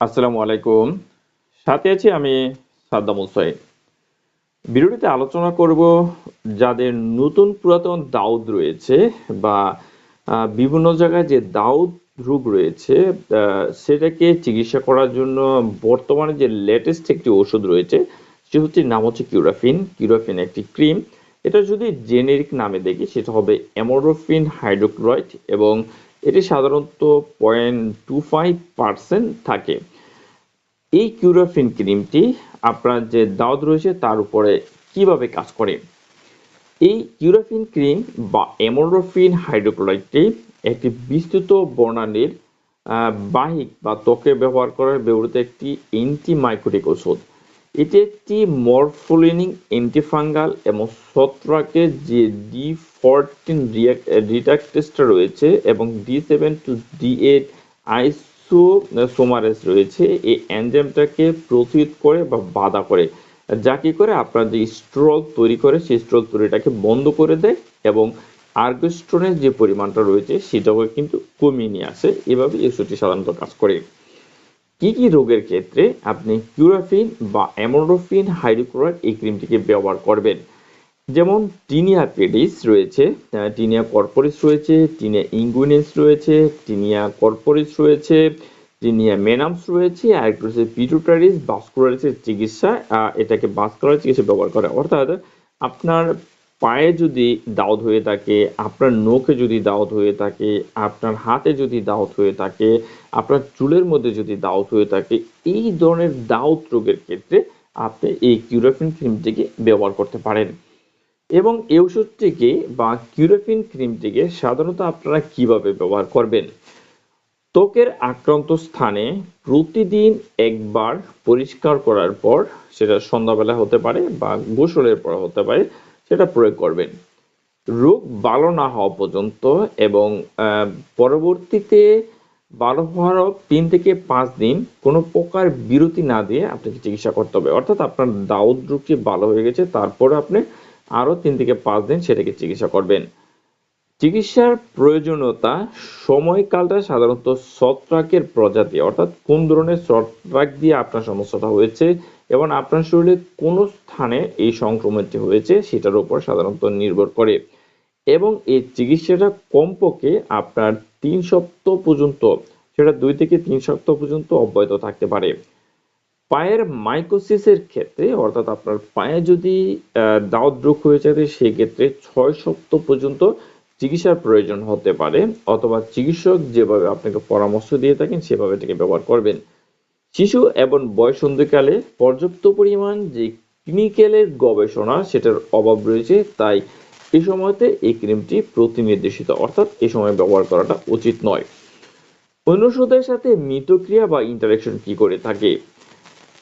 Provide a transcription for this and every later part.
আসসালামু আলাইকুম। সাথে আছি আমি সাদ্দাম হোসাইন ভিডিওটিতে আলোচনা করব যাদের নতুন পুরাতন দাউদ রয়েছে বা বিভিন্ন জায়গায় যে দাউদ রোগ রয়েছে সেটাকে চিকিৎসা করার জন্য বর্তমানে যে লেটেস্ট একটি ওষুধ রয়েছে, সে হচ্ছে নাম হচ্ছে কিউরাফিন। কিউরাফিন একটি ক্রিম। এটা যদি জেনেরিক নামে দেখি, সেটা হবে অ্যামোরোফিন হাইড্রোক্লোরাইড এবং এটি সাধারণত পয়েন্ট টু ফাইভ পার্সেন্ট থাকে। এই কিউরাফিন ক্রিমটি আপনার যে দাউদ রয়েছে তার উপরে কীভাবে কাজ করে? এই কিউরাফিন ক্রিম বা এমোরোফিন হাইড্রোক্লোরাইডটি একটি বিস্তৃত বর্ণালীর বাহিক বা ত্বকে ব্যবহার করার ব্যবহৃত একটি অ্যান্টিমাইকোটিক ওষুধ এটি একটি মরফোলিনিক অ্যান্টিফাঙ্গাল এবং ছত্রাকের যে ডি ফোরটিন রিডাক্টেস্টা রয়েছে এবং D seven two D eight isomerase রয়েছে, এই এনজাইমটাকে প্রতিরোধ করে বা বাধা করে। যা কি করে? আপনার যে স্ট্রল তৈরি করে, সেই স্ট্রল তৈরিটাকে বন্ধ করে দেয় এবং আর্গস্ট্রনের যে পরিমাণটা রয়েছে, সেটাকে কিন্তু কমিয়ে নিয়ে আসে। এভাবে এই সাধারণত কাজ করে। কি কি রোগের ক্ষেত্রে আপনি কিউরাফিন বা অ্যামোরোফিন হাইড্রোক্লোরাইড এই ক্রিমটিকে ব্যবহার করবেন? যেমন টিনিয়া পেডিস রয়েছে টিনিয়া কর্পোরিস রয়েছে, টিনিয়া ইঙ্গুইনেন্স রয়েছে, টিনিয়া কর্পোরিস রয়েছে, টিনিয়া মেনামস রয়েছে, আর একটা হচ্ছে পিটুটারিস ভাস্কুলারিসের চিকিৎসা এটাকে ভাস্কুলার চিকিৎসা ব্যবহার করে। অর্থাৎ আপনার পায়ে যদি দাউদ হয়ে থাকে, আপনার নখে যদি দাউদ হয়ে থাকে, আপনার হাতে যদি দাউদ হয়ে থাকে, আপনার চুলের মধ্যে যদি দাউদ হয়ে থাকে, এই ধরনের দাউদ রোগের ক্ষেত্রে আপনি এই কিউরাফিন ক্রিমটিকে ব্যবহার করতে পারেন। এবং এই ওষুধটিকে বা কিউরাফিন ক্রিমটিকে সাধারণত আপনারা কীভাবে ব্যবহার করবেন? ত্বকের আক্রান্ত স্থানে প্রতিদিন একবার পরিষ্কার করার পর, সেটা সন্ধ্যাবেলা হতে পারে বা গোসলের পর হতে পারে সেটা প্রয়োগ করবেন। রোগ ভালো না হওয়া পর্যন্ত এবং পরবর্তীতে ভালো হওয়ার তিন থেকে পাঁচ দিন কোনো প্রকার বিরতি না দিয়ে আপনাকে চিকিৎসা করতে হবে। অর্থাৎ আপনার দাউদ রোগটি ভালো হয়ে গেছে, তারপরে আপনি আরও তিন থেকে পাঁচ দিন সেটাকে চিকিৎসা করবেন। চিকিৎসার প্রয়োজনীয়তা সময়কালটা সাধারণত ছত্রাকের প্রজাতি, অর্থাৎ কোন ধরনের ছত্রাক দিয়ে আপনার সমস্যাটা হয়েছে এবং আপনার শরীরে কোন স্থানে এই সংক্রমণটি হয়েছে সেটার উপর সাধারণত নির্ভর করে। এবং এই চিকিৎসাটা কমপক্ষে আপনার তিন সপ্তাহ পর্যন্ত, সেটা দুই থেকে তিন সপ্তাহ পর্যন্ত অব্যাহত থাকতে পারে। পায়ের মাইকোসিসের ক্ষেত্রে, অর্থাৎ আপনার পায়ে যদি দাউদ রোগ হয়ে থাকে, সেক্ষেত্রে ছয় সপ্তাহ পর্যন্ত চিকিৎসার প্রয়োজন হতে পারে, অথবা চিকিৎসক যেভাবে আপনাকে পরামর্শ দিয়ে থাকেন, সেভাবে এটাকে ব্যবহার করবেন। শিশু এবং বয়সন্ধিকালে পর্যাপ্ত পরিমাণ যে ক্লিনিক্যালের গবেষণা সেটার অভাব রয়েছে, তাই এই সময়তে এই ক্রিমটি প্রতিনির্দেশিত। অর্থাৎ এই সময় ব্যবহার করাটা উচিত নয়। অন্য সাথে মিতক্রিয়া বা ইন্টারাকশন কি করে থাকে?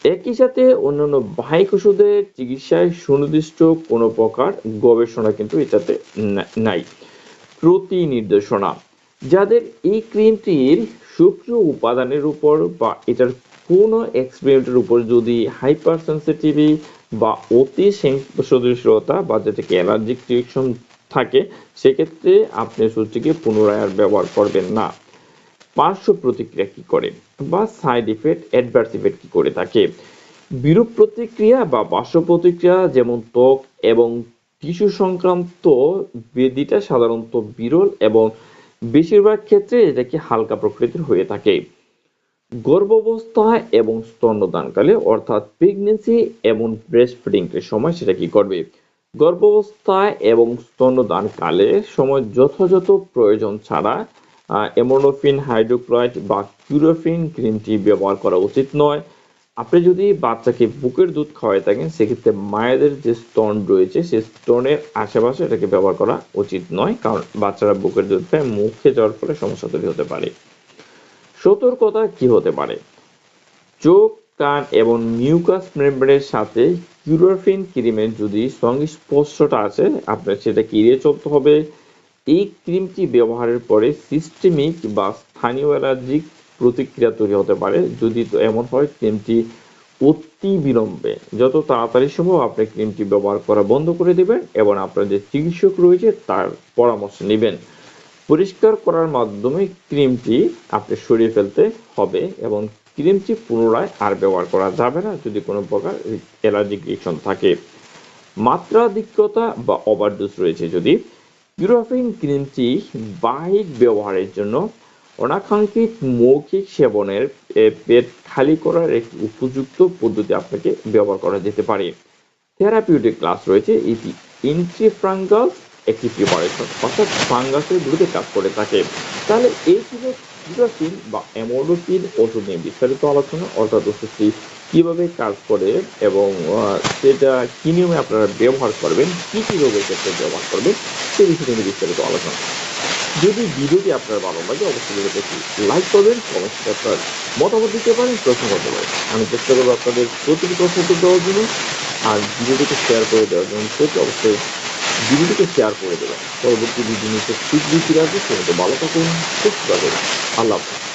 একই সাথে অন্যান্য বাহিক ওষুধের চিকিৎসায় সুনির্দিষ্ট কোনো প্রকার গবেষণা কিন্তু এটাতে নাই। প্রতি নির্দেশনা যাদের এই ক্রিমটির সক্রিয় উপাদানের উপর বা এটার কোনো এক্সপেরিমেন্টের উপর যদি হাইপার সেন্সিটিভি বা অতি সদস্যতা বা যেটাকে অ্যালার্জিক রিয়েকশন থাকে, সেক্ষেত্রে আপনি ওষুধটিকে পুনরায় আর ব্যবহার করবেন না। পার্শ্ব প্রতিক্রিয়া কি করে বা সাইড ইফেক্ট অ্যাডভার্স ইফেক্ট কি করে থাকে? বিরূপ প্রতিক্রিয়া বা পার্শ্ব প্রতিক্রিয়া যেমন ত্বক এবং টিস্যু সংক্রান্ত বেদিটা সাধারণত বিরল এবং বেশিরভাগ ক্ষেত্রে এটা কি হালকা প্রকৃতির হয়ে থাকে। গর্ভাবস্থায় এবং স্তন্যদানকালে, অর্থাৎ প্রেগনেন্সি এবং ব্রেস্ট ফিডিং এর সময় সেটা কি করবে? গর্ভাবস্থায় এবং স্তন্যদানকালে সময় যথাযথ প্রয়োজন ছাড়া এমোনোফিন হাইড্রোক্লোরাইড বা কিউরোফিন গ্রিন টি ব্যবহার করা উচিত নয়। আপনি যদি বাচ্চাকে বুকের দুধ খাওয়াই থাকেন, সেক্ষেত্রে মায়েদের যে স্তন রয়েছে সেই স্তনের আশেপাশে এটাকে ব্যবহার করা উচিত নয়, কারণ বাচ্চারা বুকের দুধ খায়, মুখে যাওয়ার ফলে সমস্যা তৈরি হতে পারে। সতর্কতা কি হতে পারে? চোখ, কান এবং মিউকাস মেমব্রেনের সাথে কিউরোফিন ক্রিমের যদি সংস্পর্শটা আছে আপনার সেটা এড়িয়ে চলতে হবে। এই ক্রিমটি ব্যবহারের পরে সিস্টেমিক বা স্থানীয় অ্যালার্জিক প্রতিক্রিয়া তৈরি হতে পারে। যদি এমন হয়, ক্রিমটি অতি বিলম্বে, যত তাড়াতাড়ি সম্ভব আপনি ক্রিমটি ব্যবহার করা বন্ধ করে দেবেন এবং আপনার যে চিকিৎসক রয়েছে, তার পরামর্শ নেবেন। পরিষ্কার করার মাধ্যমে ক্রিমটি আপনি সরিয়ে ফেলতে হবে এবং ক্রিমটি পুনরায় আর ব্যবহার করা যাবে না যদি কোনো প্রকার অ্যালার্জিক রিয়েকশন থাকে। মাত্রাধিক্যতা বা ওভারডোজ রয়েছে যদি। ইউরোপিয়ান ক্রিমটি বাহিক ব্যবহারের জন্য অনাকাঙ্ক্ষিত মৌখিক সেবনের পেট খালি করার একটি উপযুক্ত পদ্ধতি আপনাকে ব্যবহার করা যেতে পারে। থেরাপিউটিক ক্লাস রয়েছে, এটি ইন্ট্রিফ্রাঙ্গাল একটি প্রিপারেশন, অর্থাৎ ফাঙ্গাসের বিরুদ্ধে কাজ করে থাকে। তাহলে এই ছিল ইউরোপিন বা অ্যামোলোপিন ওষুধ নিয়ে বিস্তারিত আলোচনা, অর্থাৎ ওষুধটি কীভাবে কাজ করে এবং সেটা কি নিয়মে আপনারা ব্যবহার করবেন, কি কি রোগের ক্ষেত্রে ব্যবহার করবেন সেই বিষয়ে নিয়ে বিস্তারিত আলোচনা। যদি ভিডিওটি আপনার ভালো লাগে, অবশ্যই ভিডিওটি একটি লাইক করবেন অবশ্যই আপনার মতামত দিতে পারেন, প্রশ্ন করতে পারেন। আমি চেষ্টা করব আপনাদের প্রতিটি প্রশ্ন দেওয়ার জন্য, আর ভিডিওটিকে শেয়ার করে দেওয়ার জন্য। প্রতি অবশ্যই ভিডিওটিকে শেয়ার করে দেবেন। পরবর্তী ভিডিও নিতে শীঘ্রই ফিরে আসবে। সেটা ভালো থাকুন, সুস্থ থাকুন। আল্লাহ হাফেজ।